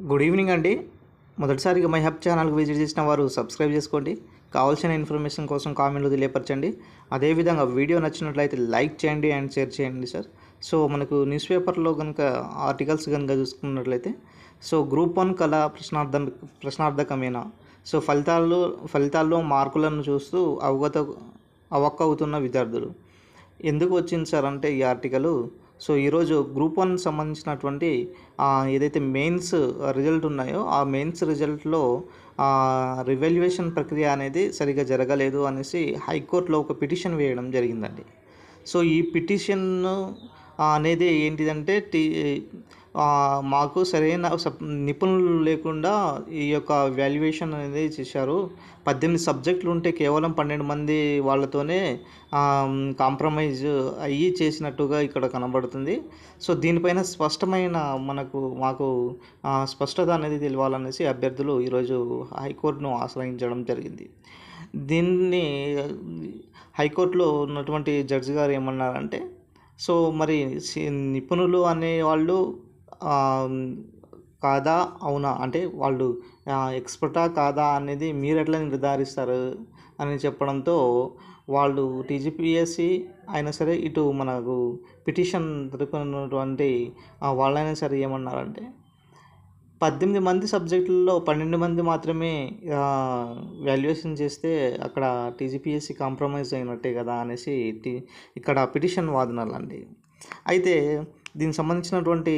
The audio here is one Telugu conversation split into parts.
గుడ్ ఈవినింగ్ అండి. మొదటిసారిగా మై హబ్ ఛానల్కి విజిట్ చేసిన వారు సబ్స్క్రైబ్ చేసుకోండి. కావాల్సిన ఇన్ఫర్మేషన్ కోసం కామెంట్లు తెలియపరచండి. అదేవిధంగా వీడియో నచ్చినట్లయితే లైక్ చేయండి అండ్ షేర్ చేయండి సార్. సో మనకు న్యూస్ పేపర్లో కనుక ఆర్టికల్స్ కనుక చూసుకున్నట్లయితే సో గ్రూప్ వన్ కళ ప్రశ్నార్థం ప్రశ్నార్థకమేనా? సో ఫలితాల్లో ఫలితాల్లో మార్కులను చూస్తూ అవగత అవక్కవుతున్న విద్యార్థులు. ఎందుకు వచ్చింది సార్ అంటే ఈ ఆర్టికలు? సో ఈరోజు గ్రూప్ వన్ సంబంధించినటువంటి ఏదైతే మెయిన్స్ రిజల్ట్ ఉన్నాయో ఆ మెయిన్స్ రిజల్ట్లో రివల్యుయేషన్ ప్రక్రియ అనేది సరిగా జరగలేదు అనేసి హైకోర్టులో ఒక పిటిషన్ వేయడం జరిగిందండి. సో ఈ పిటిషన్ అనేది ఏంటిదంటే టీ మాకు సరైన నిపుణులు లేకుండా ఈ యొక్క వాల్యుయేషన్ అనేది చేశారు. పద్దెనిమిది సబ్జెక్టులు ఉంటే కేవలం పన్నెండు మంది వాళ్ళతోనే కాంప్రమైజ్ అయ్యి చేసినట్టుగా ఇక్కడ కనబడుతుంది. సో దీనిపైన స్పష్టమైన మనకు మాకు స్పష్టత అనేది తెలియాలనేసి అభ్యర్థులు ఈరోజు హైకోర్టును ఆశ్రయించడం జరిగింది. దీన్ని హైకోర్టులో ఉన్నటువంటి జడ్జి గారు ఏమన్నారంటే సో మరి సి- నిపుణులు అనేవాళ్ళు వాళ్ళు కాదా? అవునా? అంటే వాళ్ళు ఎక్స్పర్టా కాదా అనేది మీరు ఎట్లా నిర్ధారిస్తారు అని చెప్పడంతో వాళ్ళు టీజీపీఎస్సి అయినా సరే ఇటు మనకు పిటిషన్ తరపునటువంటి వాళ్ళైనా సరే ఏమన్నారంటే పద్దెనిమిది మంది సబ్జెక్టుల్లో పన్నెండు మంది మాత్రమే వాల్యుయేషన్ చేస్తే అక్కడ టీజీపీఎస్సి కాంప్రమైజ్ అయినట్టే కదా అనేసి ఇక్కడ పిటిషన్ వాదనలండి అయితే దీనికి సంబంధించినటువంటి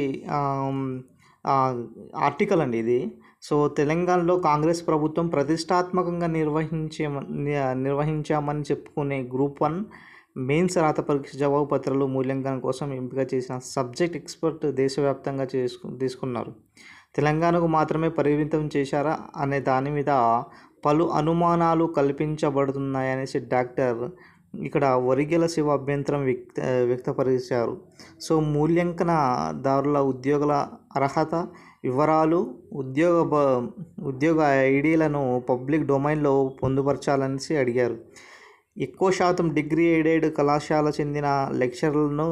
ఆర్టికల్ అండి ఇది. సో తెలంగాణలో కాంగ్రెస్ ప్రభుత్వం ప్రతిష్టాత్మకంగా నిర్వహించే నిర్వహించామని చెప్పుకునే గ్రూప్ వన్ మెయిన్స్ రాత పరీక్ష జవాబు పత్రాలు మూల్యాంకనం కోసం ఎంపిక చేసిన సబ్జెక్ట్ ఎక్స్పర్ట్ దేశవ్యాప్తంగా చేసుకు తీసుకున్నారు. తెలంగాణకు మాత్రమే పరిమితం చేశారా అనే దాని మీద పలు అనుమానాలు కల్పించబడుతున్నాయనేసి డాక్టర్ ఇక్కడ వరిగెల శివ అభ్యంతరం వ్యక్త వ్యక్తపరిచారు. సో మూల్యాంకనదారుల ఉద్యోగుల అర్హత వివరాలు ఉద్యోగ బ- ఉద్యోగ ఐడీలను పబ్లిక్ డొమైన్లో పొందుపరచాలనేసి అడిగారు. ఎక్కువ శాతం డిగ్రీ ఎయిడెడ్ కళాశాల చెందిన లెక్చరర్లను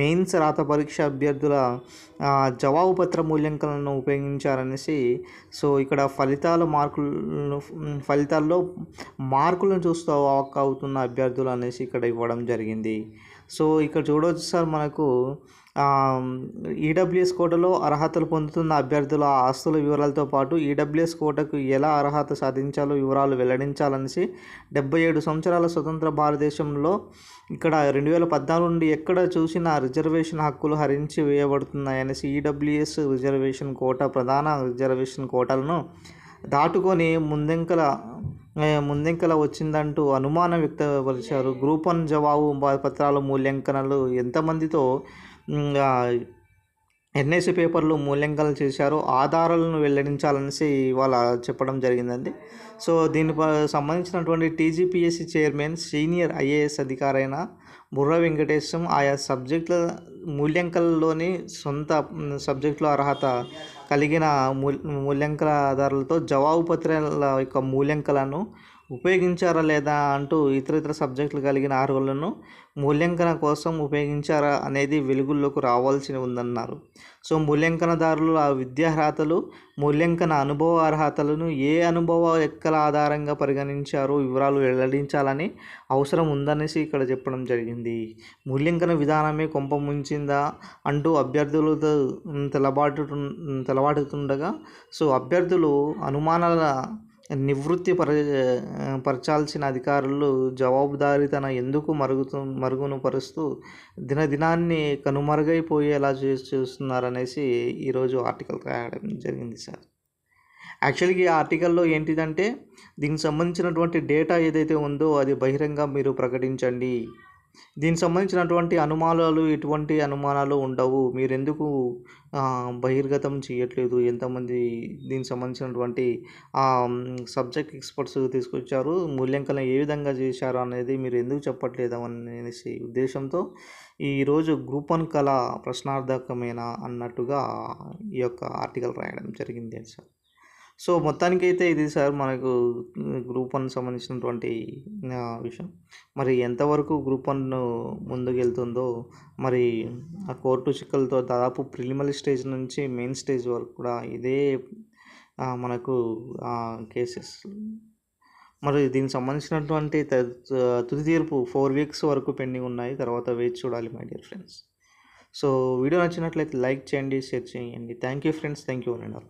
మెయిన్స్ రాత పరీక్ష అభ్యర్థుల జవాబు పత్ర మూల్యాంకనాలను ఉపయోగించారనేసి సో ఇక్కడ ఫలితాల మార్కులను ఫలితాల్లో మార్కులను చూస్తూ వాక్ అవుతున్న అభ్యర్థులు అనేసి ఇక్కడ ఇవ్వడం జరిగింది. సో ఇక్కడ చూడవచ్చు సార్ మనకు ఈడబ్ల్యూఎస్ కోటలో అర్హతలు పొందుతున్న అభ్యర్థుల ఆస్తుల వివరాలతో పాటు ఈడబ్ల్యూఎస్ కోటకు ఎలా అర్హత సాధించాలో వివరాలు వెల్లడించాలనేసి డెబ్బై ఏడు సంవత్సరాల స్వతంత్ర భారతదేశంలో ఇక్కడ రెండు వేల పద్నాలుగు నుండి ఎక్కడ చూసినా రిజర్వేషన్ హక్కులు హరించి వేయబడుతున్నాయనేసి ఈడబ్ల్యూఎస్ రిజర్వేషన్ కోట ప్రధాన రిజర్వేషన్ కోటలను దాటుకొని ముందెంకల ముందెంకల వచ్చిందంటూ అనుమానం వ్యక్తపరిచారు. గ్రూప్ వన్ జవాబు పత్రాల మూల్యాంకనాలు ఎంతమందితో ఎన్ఐసి పేపర్లు మూల్యాంకనం చేశారు. ఆధారాలను వెల్లడించాలనేసి ఇవాళ చెప్పడం జరిగిందండి. సో దీని సంబంధించినటువంటి టీజీపీఎస్సీ చైర్మన్ సీనియర్ ఐఏఎస్ అధికారైన బుర్ర వెంకటేశం ఆయా సబ్జెక్టుల మూల్యాంకనంలోని సొంత సబ్జెక్టుల అర్హత కలిగిన మూల్యాంకన మూల్యాంకనదారులతో జవాబు పత్రాల యొక్క మూల్యాంకలను ఉపయోగించారా లేదా అంటూ ఇతర ఇతర సబ్జెక్టులు కలిగిన అర్హులను మూల్యాంకన కోసం ఉపయోగించారా అనేది వెలుగుల్లోకి రావాల్సి ఉందన్నారు. సో మూల్యాంకనదారులు ఆ విద్యార్హతలు మూల్యాంకన అనుభవ అర్హతలను ఏ అనుభవ ఎక్కల ఆధారంగా పరిగణించారో వివరాలు వెల్లడించాలని అవసరం ఉందనేసి ఇక్కడ చెప్పడం జరిగింది. మూల్యాంకన విధానమే కొంప ముంచిందా అంటూ అభ్యర్థులతో తెలబాటు తెలబాటుతుండగా సో అభ్యర్థులు అనుమానాల నివృత్తి పర పరచాల్సిన అధికారులు జవాబుదారీతన ఎందుకు మరుగుతు మరుగును పరుస్తూ దినదినాన్ని కనుమరుగైపోయేలా చే చూస్తున్నారనేసి ఈరోజు ఆర్టికల్ రాయడం జరిగింది సార్. యాక్చువల్గా ఈ ఆర్టికల్లో ఏంటిదంటే దీనికి సంబంధించినటువంటి డేటా ఏదైతే ఉందో అది బహిరంగ మీరు ప్రకటించండి. దీనికి సంబంధించినటువంటి అనుమానాలు ఎటువంటి అనుమానాలు ఉండవు. మీరు ఎందుకు బహిర్గతం చేయట్లేదు ఎంతమంది దీనికి సంబంధించినటువంటి సబ్జెక్ట్ ఎక్స్పర్ట్స్ తీసుకొచ్చారు? మూల్యాంకనం ఏ విధంగా చేశారు అనేది మీరు ఎందుకు చెప్పట్లేదు అనేసి ఉద్దేశంతో ఈరోజు గ్రూప్ వన్ కళ ప్రశ్నార్థకమేనా అన్నట్టుగా ఈ యొక్క ఆర్టికల్ రాయడం జరిగింది సార్. సో మొత్తానికైతే ఇది సార్ మనకు గ్రూప్ వన్ సంబంధించినటువంటి విషయం. మరి ఎంతవరకు గ్రూప్ వన్ ముందుకు వెళ్తుందో మరి ఆ కోర్టు చిక్కలతో దాదాపు ప్రిలిమినరీ స్టేజ్ నుంచి మెయిన్ స్టేజ్ వరకు కూడా ఇదే ఆ, మనకు కేసెస్. మరి దీనికి సంబంధించినటువంటి త- తుది తీర్పు ఫోర్ వీక్స్ వరకు పెండింగ్ ఉన్నాయి. తర్వాత వేచి చూడాలి my dear friends. So video నచ్చినట్లయితే లైక్ చేయండి షేర్ చేయండి. Thank you friends. Thank you and all.